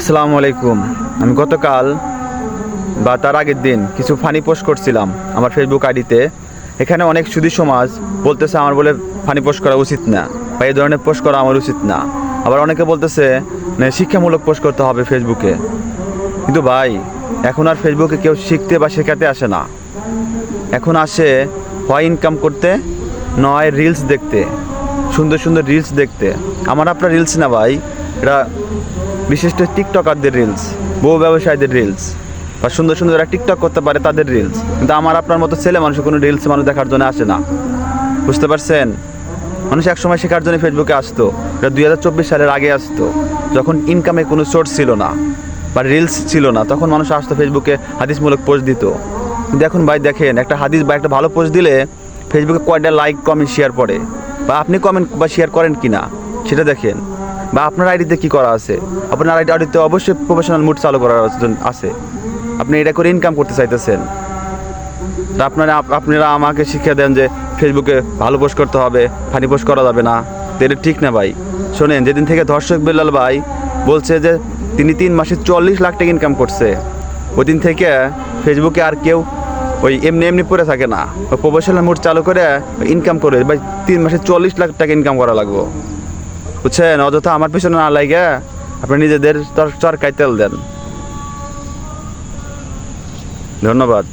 আসসালামু আলাইকুম। আমি গতকাল বা তার আগের দিন কিছু ফানি পোস্ট করছিলাম আমার ফেসবুক আইডিতে। এখানে অনেক সুদী সমাজ বলতেছে আমার বলে ফানি পোস্ট করা উচিত না বা এই ধরনের পোস্ট করা আমার উচিত না। আবার অনেকে বলতেছে মানে শিক্ষামূলক পোস্ট করতে হবে ফেসবুকে কিন্তু ভাই, এখন আর ফেসবুকে কেউ শিখতে বা শেখাতে আসে না। এখন আসে হয় ইনকাম করতে, নয় রিলস দেখতে, সুন্দর সুন্দর রিলস দেখতে। আমার আপনার রিলস না ভাই এটা বিশিষ্ট টিকটকারদের রিলস বহু ব্যবসায়ীদের রিলস বা সুন্দর সুন্দর যারা টিকটক করতে পারে তাদের রিলস কিন্তু আমার আপনার মতো ছেলে মানুষ কোনো রিলস মানুষ দেখার জন্য আসে না। বুঝতে পারছেন? মানুষ একসময় শেখার জন্য ফেসবুকে আসতো। এটা দুই হাজার চব্বিশ সালের আগে আসতো। যখন ইনকামে কোনো সোর্স ছিল না বা রিলস ছিল না, তখন মানুষ আসতো ফেসবুকে হাদিসমূলক পোস্ট দিত। কিন্তু এখন ভাই দেখেন, একটা হাদিস বা একটা ভালো পোস্ট দিলে ফেসবুকে কয়টা লাইক কমেন্ট শেয়ার পড়ে। বা আপনি কমেন্ট বা শেয়ার করেন কি না সেটা দেখেন। বা আপনার আইডিতে কি করা আছে? আপনার আইডি আইডিতে অবশ্যই প্রফেশনাল মুড চালু করার আছে। আপনি এটা করে ইনকাম করতে চাইতেছেন। তা আপনারা আপনারা আমাকে শিক্ষা দেন যে ফেসবুকে ভালো পোস্ট করতে হবে ফানি পোস্ট করা যাবে না। এটা ঠিক না ভাই। শোনেন, যেদিন থেকে ধর্ষক বেলাল ভাই বলছে যে তিনি তিন মাসে চল্লিশ লাখ টাকা ইনকাম করছে ওই দিন থেকে ফেসবুকে আর কেউ ওই এমনি এমনি পড়ে থাকে না। প্রফেশনাল মুড চালু করে ইনকাম করে ভাই তিন মাসে চল্লিশ লাখ টাকা ইনকাম করা লাগবো। বুঝছেন? অযথা আমার পিছনে না লাগে আপনি নিজেদের চর- চরকায় তেল দেন। ধন্যবাদ।